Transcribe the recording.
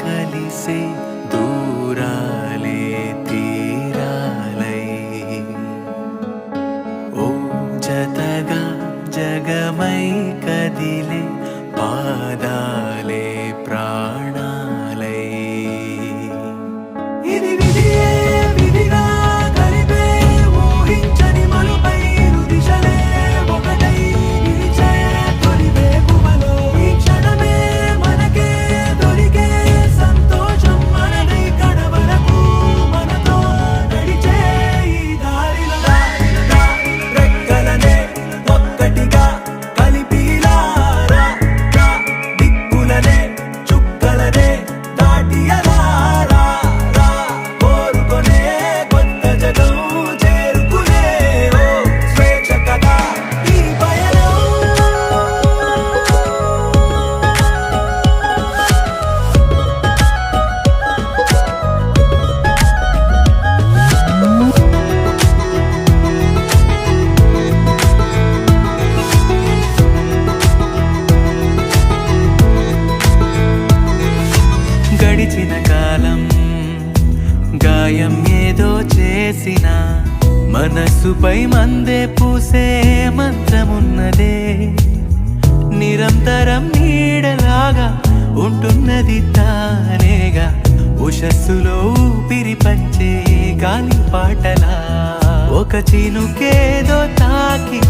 कलिसे दूराले तीरालै। ओ जतगा जगमै कदिले पादा గడిచిన కాలం గాయం ఏదో చేసిన మనస్సుపై మందే పూసే మంత్రమున్నదే. నిరంతరం నీడలాగా ఉంటున్నది తానేగా ఉషస్సులో ఊపిరి పంచే గాలి పాటలా. ఒక చినుకేదో తాకి